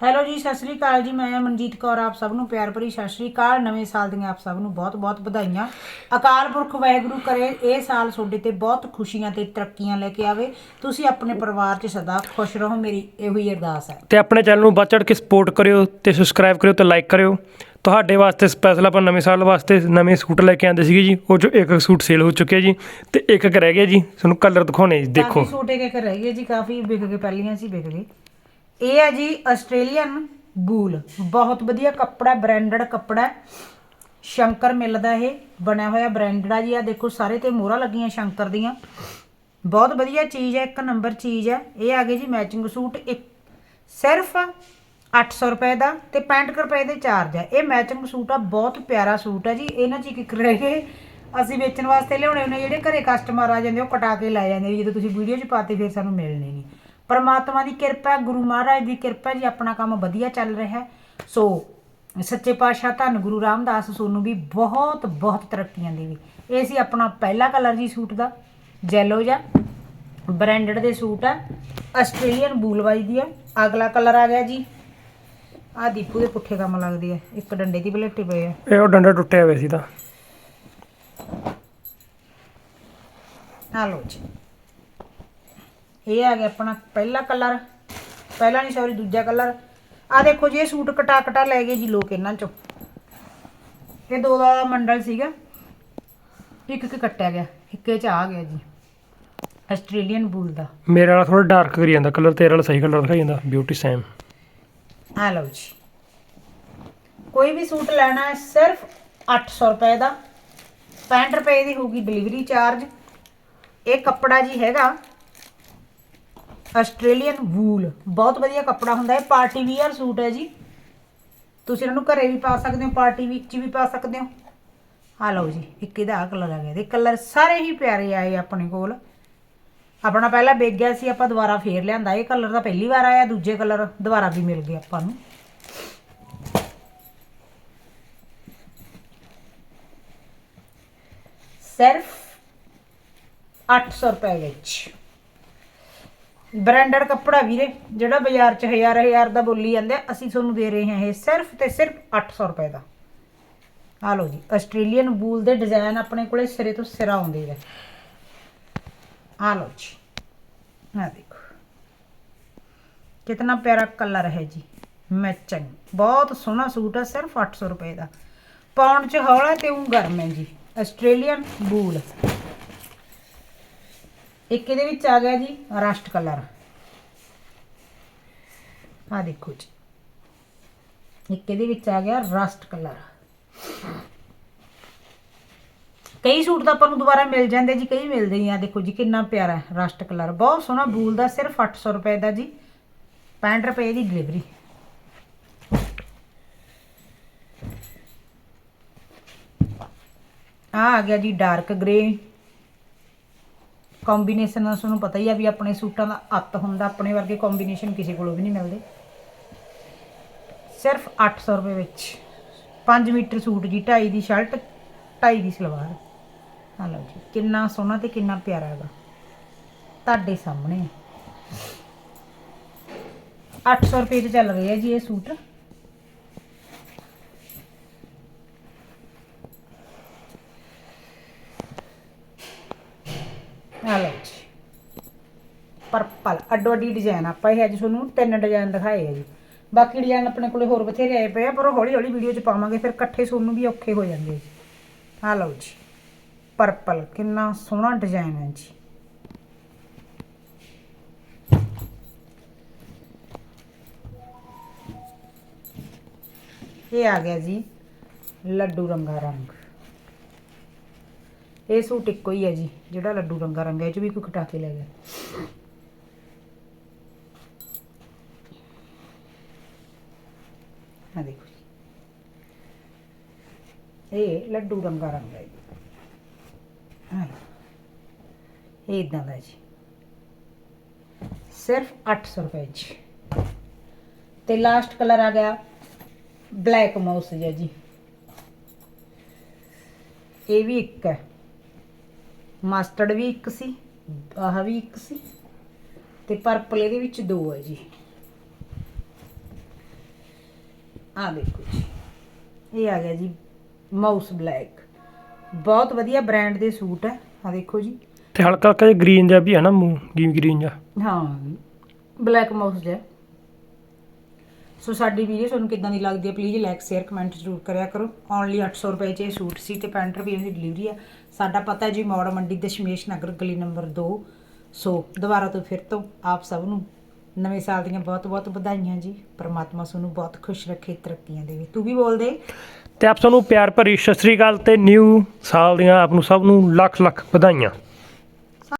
Hello ਜੀ ਸਤਿ ਸ੍ਰੀ ਅਕਾਲ ਜੀ। ਮੈਂ ਮਨਜੀਤ ਕੌਰ ਆਪ ਸਭ ਨੂੰ ਪਿਆਰ ਭਰੀ ਸਤਿ ਸ੍ਰੀ ਅਕਾਲ। ਨਵੇਂ ਸਾਲ ਦੀਆਂ ਆਪ ਸਭ ਨੂੰ ਬਹੁਤ-ਬਹੁਤ ਵਧਾਈਆਂ। ਅਕਾਲ ਪੁਰਖ ਵਾਹਿਗੁਰੂ ਕਰੇ ਇਹ ਸਾਲ ਤੁਹਾਡੇ ਤੇ ਬਹੁਤ ਖੁਸ਼ੀਆਂ ਤੇ ਤਰੱਕੀਆਂ ਲੈ ਕੇ ਆਵੇ। ਤੁਸੀਂ ਆਪਣੇ ਪਰਿਵਾਰ 'ਚ ਸਦਾ ਖੁਸ਼ ਰਹੋ ਮੇਰੀ ਇਹੋ ਹੀ ਅਰਦਾਸ ਹੈ। ਤੇ ਆਪਣੇ ਚੈਨਲ ਨੂੰ ਵੱਧ ਚੜ੍ਹ ਕੇ ਸਪੋਰਟ ਕਰਿਓ ਤੇ ਸਬਸਕ੍ਰਾਈਬ ਕਰਿਓ ਤੇ ਲਾਈਕ ਕਰਿਓ। ਤੁਹਾਡੇ ਵਾਸਤੇ ਸਪੈਸ਼ਲ ਆਪਾਂ ਨਵੇਂ ਸਾਲ ਵਾਸਤੇ ਨਵੇਂ ਸੂਟ ਲੈ ਕੇ ਆਂਦੇ ਸੀਗੇ ਜੀ। ਉਹ ਚੋਂ ਇੱਕ ਸੂਟ ਸੇਲ ਹੋ ਚੁੱਕਿਆ ਜੀ ਤੇ ਇੱਕ ਇੱਕ ਰਹਿ ਗਿਆ ਜੀ। ਤੁਹਾਨੂੰ ਕਲਰ ਦਿਖਾਉਣੇ ਜੀ ਦੇਖੋ। ਕਾਫੀ ਸੂਟ ਇੱਕ ਇੱਕ ਰਹਿ ਗਏ ਜੀ ਕਾਫੀ ਵਿਕ ਗਏ ਪਹਿਲੀਆਂ ਸੀ ਵਿਕ ਗਏ। ਇਹ ਹੈ ਜੀ ਆਸਟ੍ਰੇਲੀਅਨ ਬੂਲ ਬਹੁਤ ਵਧੀਆ ਕੱਪੜਾ ਬ੍ਰਾਂਡਡ ਕੱਪੜਾ ਹੈ। ਸ਼ੰਕਰ ਮਿਲਦਾ ਇਹ, ਬਣਿਆ ਹੋਇਆ ਬ੍ਰਾਂਡਡ ਆ ਜੀ। ਆ ਦੇਖੋ, ਸਾਰੇ ਤੇ ਮੋਹਰਾਂ ਲੱਗੀਆਂ ਸ਼ੰਕਰ ਦੀਆਂ। ਬਹੁਤ ਵਧੀਆ ਚੀਜ਼ ਹੈ, ਇੱਕ ਨੰਬਰ ਚੀਜ਼ ਹੈ। ਇਹ ਆ ਗਏ ਜੀ ਮੈਚਿੰਗ ਸੂਟ, ਇੱਕ ਸਿਰਫ 800 ਰੁਪਏ ਦਾ ਤੇ 65 ਰੁਪਏ ਦੇ ਚਾਰਜ ਹੈ ਇਹ ਮੈਚਿੰਗ ਸੂਟ ਆ, ਬਹੁਤ ਪਿਆਰਾ ਸੂਟ ਹੈ ਜੀ। ਇਹਨਾਂ 'ਚ ਇੱਕ ਇੱਕ ਰਹਿ ਗਏ, ਅਸੀਂ ਵੇਚਣ ਵਾਸਤੇ ਲਿਆਉਣੇ ਹੁੰਦੇ ਜਿਹੜੇ ਘਰੇ ਕਸਟਮਰ ਆ ਜਾਂਦੇ ਉਹ ਕਟਾ ਕੇ ਲੈ ਜਾਂਦੇ ਵੀ ਜਦੋਂ ਤੁਸੀਂ ਵੀਡੀਓ 'ਚ ਪਾਤੇ, ਫਿਰ ਸਾਨੂੰ ਮਿਲਣੇ ਨਹੀਂ। ਪਰਮਾਤਮਾ ਦੀ ਕਿਰਪਾ ਹੈ, ਗੁਰੂ ਮਹਾਰਾਜ ਦੀ ਕਿਰਪਾ ਹੈ ਜੀ ਆਪਣਾ ਕੰਮ ਵਧੀਆ ਚੱਲ ਰਿਹਾ ਹੈ। ਸੋ ਸੱਚੇ ਪਾਤਸ਼ਾਹ ਧੰਨ ਗੁਰੂ ਰਾਮਦਾਸ ਸੋਨੂੰ ਵੀ ਬਹੁਤ ਬਹੁਤ ਤਰੱਕੀਆਂ ਦੇਵੇ। ਇਹ ਸੀ ਆਪਣਾ ਪਹਿਲਾ ਕਲਰ ਜੀ ਸੂਟ ਦਾ। ਜੈਲੋ ਜਿਹਾ ਬ੍ਰਾਂਡਡ ਦੇ ਸੂਟ ਆ। ਆਸਟ੍ਰੇਲੀਅਨ ਬੂਲਵਾਈ ਦੀ ਆ। ਅਗਲਾ ਕਲਰ ਆ ਗਿਆ ਜੀ। ਆ ਦੀਪੂ ਦੇ ਪੁੱਠੇ ਕੰਮ ਲੱਗਦੇ ਆ। ਇੱਕ ਡੰਡੇ ਦੀ ਬਲੇਟੇ ਪਏ ਆ। ਇਹ ਉਹ ਡੰਡਾ ਟੁੱਟਿਆ ਹੋਇਆ ਸੀ ਤਾਂ। ਆ ਲਓ ਜੀ। ਇਹ ਆ ਗਿਆ ਆਪਣਾ ਪਹਿਲਾ ਕਲਰ ਪਹਿਲਾ ਨਹੀਂ ਸੌਰੀ ਦੂਜਾ ਕਲਰ ਆ ਦੇਖੋ ਜੀ ਇਹ ਸੂਟ ਕਟਾ ਕਟਾ ਲੈ ਗਏ ਜੀ ਲੋਕ ਇਹਨਾਂ ਚੋਂ। ਇਹ ਦੋ ਦਾ ਮੰਡਲ ਸੀਗਾ ਇੱਕ ਇੱਕ ਕੱਟਿਆ ਗਿਆ ਇੱਕੇ ਚ ਆ ਗਿਆ ਜੀ ਆਸਟ੍ਰੇਲੀਅਨ ਬੂਲ ਦਾ। ਮੇਰੇ ਵਾਲਾ ਥੋੜਾ ਡਾਰਕ ਕਰੀ ਜਾਂਦਾ ਕਲਰ ਤੇਰੇ ਵਾਲਾ ਸਹੀ ਕਲਰ ਦਿਖਾਈ ਜਾਂਦਾ ਬਿਊਟੀ ਸੇਮ ਆ ਲਓ ਜੀ। ਕੋਈ ਵੀ ਸੂਟ ਲੈਣਾ ਹੈ ਸਿਰਫ 800 ਰੁਪਏ ਦਾ। 65 ਰੁਪਏ ਦੀ ਹੋਊਗੀ ਡਿਲੀਵਰੀ ਚਾਰਜ ਇਹ ਕੱਪੜਾ ਜੀ ਹੈਗਾ ਆਸਟ੍ਰੇਲੀਅਨ ਵੂਲ। ਬਹੁਤ ਵਧੀਆ ਕੱਪੜਾ ਹੁੰਦਾ ਹੈ। ਪਾਰਟੀ ਵੀਅਰ ਸੂਟ ਹੈ ਜੀ। ਤੁਸੀਂ ਇਹਨਾਂ ਨੂੰ ਘਰੇ ਵੀ ਪਾ ਸਕਦੇ ਹੋ, ਪਾਰਟੀ ਵਿੱਚ ਵੀ ਪਾ ਸਕਦੇ ਹੋ। ਆ ਲਓ ਜੀ, ਇੱਕ ਇਹਦਾ ਕਲਰ ਆ ਗਿਆ ਇਹਦੇ ਕਲਰ ਸਾਰੇ ਹੀ ਪਿਆਰੇ ਆਏ ਆਪਣੇ ਕੋਲ। ਆਪਣਾ ਪਹਿਲਾਂ ਵੇਚ ਗਿਆ ਸੀ, ਆਪਾਂ ਦੁਬਾਰਾ ਫੇਰ ਲਿਆਂਦਾ। ਇਹ ਕਲਰ ਤਾਂ ਪਹਿਲੀ ਵਾਰ ਆਇਆ, ਦੂਜੇ ਕਲਰ ਦੁਬਾਰਾ ਵੀ ਮਿਲ ਗਏ ਆਪਾਂ ਨੂੰ। ਸਿਰਫ 800 ਰੁਪਏ ਵਿੱਚ। ਬ੍ਰਾਂਡਡ ਕੱਪੜਾ ਵੀਰੇ ਜਿਹੜਾ ਬਾਜ਼ਾਰ 'ਚ ਹਜ਼ਾਰ ਹਜ਼ਾਰ ਦਾ ਬੋਲੀ ਜਾਂਦੇ ਆ, ਅਸੀਂ ਤੁਹਾਨੂੰ ਦੇ ਰਹੇ ਹਾਂ ਇਹ ਸਿਰਫ ਤੇ ਸਿਰਫ 800 ਰੁਪਏ ਦਾ। ਆ ਲਓ ਜੀ ਆਸਟ੍ਰੇਲੀਅਨ ਬੂਲ ਦੇ ਡਿਜ਼ਾਈਨ ਆਪਣੇ ਕੋਲੇ ਸਿਰੇ ਤੋਂ ਸਿਰਾ ਆਉਂਦੇ ਆ। ਆ ਲਓ ਜੀ ਆ ਦੇਖੋ। ਕਿਤਨਾ ਪਿਆਰਾ ਕਲਰ ਹੈ ਜੀ ਮੈਚਿੰਗ ਬਹੁਤ ਸੋਹਣਾ ਸੂਟ ਹੈ ਸਿਰਫ 800 ਰੁਪਏ ਦਾ। ਪਾਉਣ ਚ ਹੌਲਾ ਤੇ ਉਹ ਗਰਮ ਹੈ ਜੀ ਆਸਟ੍ਰੇਲੀਅਨ ਬੂਲ। ਇੱਕ ਇਹਦੇ ਵਿੱਚ ਆ ਗਿਆ ਜੀ, ਰਸਟ ਕਲਰ। ਆ ਦੇਖੋ ਜੀ। ਇੱਕ ਇਹਦੇ ਵਿੱਚ ਆ ਗਿਆ ਰਸਟ ਕਲਰ। ਕਈ ਸੂਟ ਤਾਂ ਆਪਾਂ ਨੂੰ ਦੁਬਾਰਾ ਮਿਲ ਜਾਂਦੇ ਜੀ, ਕਈ ਮਿਲਦੇ ਹੀ ਆ। ਦੇਖੋ ਜੀ, ਕਿੰਨਾ ਪਿਆਰਾ ਰਸਟ ਕਲਰ। ਬਹੁਤ ਸੋਹਣਾ ਬੂਲ ਦਾ, ਸਿਰਫ 800 ਰੁਪਏ ਦਾ ਜੀ। 65 ਰੁਪਏ ਦੀ ਡਿਲੀਵਰੀ ਆ ਆ ਗਿਆ ਜੀ ਡਾਰਕ ਗ੍ਰੇ ਕੰਬੀਨੇਸ਼ਨ ਦਾ ਤੁਹਾਨੂੰ ਪਤਾ ਹੀ ਆ ਵੀ ਆਪਣੇ ਸੂਟਾਂ ਦਾ ਅੱਤ ਹੁੰਦਾ, ਆਪਣੇ ਵਰਗੇ ਕੰਬੀਨੇਸ਼ਨ ਕਿਸੇ ਕੋਲੋਂ ਵੀ ਨਹੀਂ ਮਿਲਦੇ। ਸਿਰਫ 800 ਰੁਪਏ ਵਿੱਚ। 5 ਮੀਟਰ ਸੂਟ ਜੀ 2.5 ਦੀ ਸ਼ਰਟ 2.5 ਦੀ ਸਲਵਾਰ। ਆ ਲਓ ਜੀ, ਕਿੰਨਾ ਸੋਹਣਾ ਤੇ ਕਿੰਨਾ ਪਿਆਰਾ ਹੈਗਾ। ਤੁਹਾਡੇ ਸਾਹਮਣੇ। ਹੈ। 800 ਰੁਪਏ ਚ ਚੱਲ ਰਿਹਾ ਜੀ ਇਹ ਸੂਟ। ਆ ਲਓ। ਜੀ ਪਰਪਲ, ਅੱਡੋ ਅੱਡੀ ਡਿਜ਼ਾਈਨ ਆਪਾਂ ਇਹ ਅੱਜ ਤੁਹਾਨੂੰ ਤਿੰਨ ਡਿਜ਼ਾਈਨ ਦਿਖਾਏ ਆ ਜੀ। ਬਾਕੀ ਡਿਜ਼ਾਈਨ ਆਪਣੇ ਕੋਲੇ ਹੋਰ ਬਥੇਰੇ ਆਏ ਪਏ ਆ, ਪਰ ਉਹ ਹੌਲੀ ਹੌਲੀ ਵੀਡੀਓ 'ਚ ਪਾਵਾਂਗੇ, ਫਿਰ ਇਕੱਠੇ ਤੁਹਾਨੂੰ ਵੀ ਔਖੇ ਹੋ ਜਾਂਦੇ ਜੀ। ਆ ਲਓ ਜੀ, ਪਰਪਲ, ਕਿੰਨਾ ਸੋਹਣਾ ਡਿਜ਼ਾਈਨ ਹੈ ਜੀ। ਇਹ ਆ ਗਿਆ ਜੀ, ਲੱਡੂ ਰੰਗਾ ਰੰਗ। ਇਹ ਸੂਟ ਇੱਕੋ ਹੀ ਹੈ ਜੀ, ਜਿਹੜਾ ਲੱਡੂ ਰੰਗਾ ਰੰਗ ਹੈ ਇਹ ਚ ਵੀ ਕੋਈ ਕਟਾ ਕੇ ਲੈ ਗਿਆ। ਆ ਦੇਖੋ ਜੀ। ਇਹ ਲੱਡੂ ਰੰਗਾ ਰੰਗ ਹੈ ਜੀ ਹਾਂ ਇਹ ਇਦਾਂ ਦਾ ਜੀ। ਸਿਰਫ 800 ਰੁਪਏ ਚ। ਤੇ ਲਾਸਟ ਕਲਰ ਆ ਗਿਆ ਬਲੈਕ ਮਾਊਸ ਜਿਹਾ ਜੀ। ਇਹ ਵੀ ਇੱਕ ਹੈ। ਮਸਟਰਡ ਵੀ ਇੱਕ ਸੀ ਆਹ ਵੀ ਇੱਕ ਸੀ ਤੇ ਪਰਪਲ ਇਹਦੇ ਵਿੱਚ ਦੋ ਹੈ ਜੀ। ਆ ਦੇਖੋ ਜੀ ਇਹ ਆ ਗਿਆ ਜੀ ਮਾਊਸ ਬਲੈਕ। ਬਹੁਤ ਵਧੀਆ ਬ੍ਰਾਂਡ ਦੇ ਸੂਟ ਹੈ ਆ ਦੇਖੋ ਜੀ। ਤੇ ਹਲਕਾ ਹਲਕਾ ਜਿਹਾ ਗ੍ਰੀਨ ਜਿਹਾ ਵੀ ਹੈ ਨਾ ਮੂੰਹ ਗ੍ਰੀਨ ਜਿਹਾ। ਹਾਂ ਬਲੈਕ ਮਾਊਸ ਹੈ ਸੋ ਸਾਡੀ ਵੀਡੀਓ ਤੁਹਾਨੂੰ ਕਿੱਦਾਂ ਦੀ ਲੱਗਦੀ ਹੈ ਪਲੀਜ਼ ਲਾਈਕ ਸ਼ੇਅਰ ਕਮੈਂਟ ਜ਼ਰੂਰ ਕਰਿਆ ਕਰੋ। ਓਨਲੀ 800 ਰੁਪਏ 'ਚ ਇਹ ਸੂਟ ਸੀ ਤੇ 65 ਰੁਪਏ ਦੀ ਡਿਲੀਵਰੀ ਆ। ਸਾਡਾ ਪਤਾ ਹੈ ਜੀ, ਮੌੜ ਮੰਡੀ ਦਸ਼ਮੇਸ਼ ਨਗਰ, ਗਲੀ ਨੰਬਰ 2 ਸੋ ਦੁਬਾਰਾ ਤੋਂ ਫਿਰ ਤੋਂ ਆਪ ਸਭ ਨੂੰ ਨਵੇਂ ਸਾਲ ਦੀਆਂ ਬਹੁਤ ਬਹੁਤ ਵਧਾਈਆਂ ਜੀ। ਪਰਮਾਤਮਾ ਤੁਹਾਨੂੰ ਬਹੁਤ ਖੁਸ਼ ਰੱਖੇ ਤਰੱਕੀਆਂ ਦੇਵੇ। ਤੂੰ ਵੀ ਬੋਲ ਦੇ। ਤੇ ਆਪ ਸਾਨੂੰ ਪਿਆਰ ਭਰੀ ਸਤਿ ਸ੍ਰੀ ਅਕਾਲ ਤੇ ਨਿਊ ਸਾਲ ਦੀਆਂ ਆਪ ਨੂੰ ਸਭ ਨੂੰ ਲੱਖ ਲੱਖ ਵਧਾਈਆਂ।